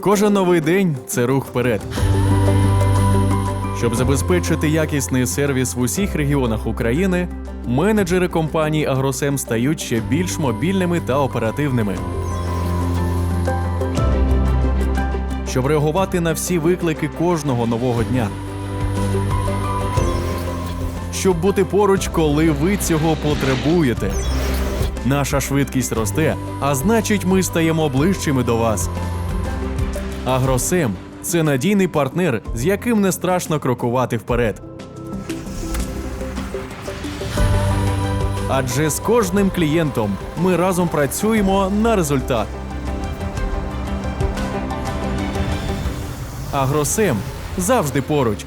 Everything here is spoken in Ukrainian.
Кожен новий день це рух вперед. Щоб забезпечити якісний сервіс в усіх регіонах України, менеджери компанії Агросем стають ще більш мобільними та оперативними. Щоб реагувати на всі виклики кожного нового дня. Щоб бути поруч, коли ви цього потребуєте. Наша швидкість росте, а значить, ми стаємо ближчими до вас. Агросем це надійний партнер, з яким не страшно крокувати вперед. Адже з кожним клієнтом ми разом працюємо на результат. Агросем завжди поруч.